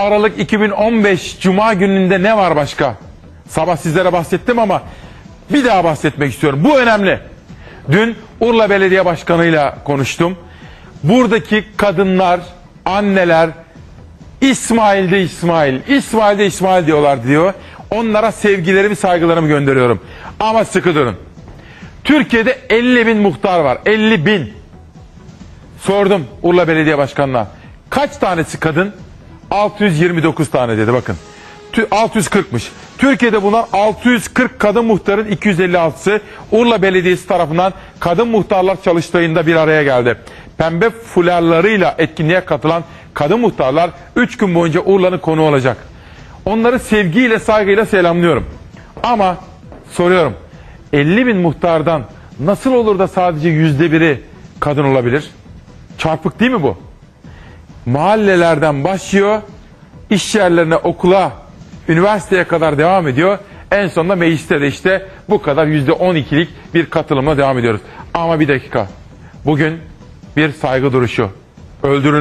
Aralık 2015 Cuma gününde ne var başka? Sabah sizlere bahsettim ama bir daha bahsetmek istiyorum. Bu önemli. Dün Urla Belediye Başkanı'yla konuştum. Buradaki kadınlar, anneler İsmail'de İsmail, İsmail'de İsmail diyorlar diyor. Onlara sevgilerimi, saygılarımı gönderiyorum. Ama sıkı durun. Türkiye'de 50 bin muhtar var. 50 bin. Sordum Urla Belediye Başkanı'na. Kaç tanesi kadın? 629 tane dedi bakın. Tü- 640'mış. Türkiye'de bulunan 640 kadın muhtarın 256'sı Urla Belediyesi tarafından kadın muhtarlar çalıştayında bir araya geldi. Pembe fularlarıyla etkinliğe katılan kadın muhtarlar 3 gün boyunca Urla'nın konu olacak. Onları sevgiyle saygıyla selamlıyorum. Ama soruyorum 50 bin muhtardan nasıl olur da sadece yüzde biri kadın olabilir? Çarpık değil mi bu? Mahallelerden başlıyor, iş yerlerine, okula, üniversiteye kadar devam ediyor. En sonunda mecliste de işte bu kadar yüzde 12'lik bir katılımla devam ediyoruz. Ama bir dakika. Bugün bir saygı duruşu. Öldürülmüş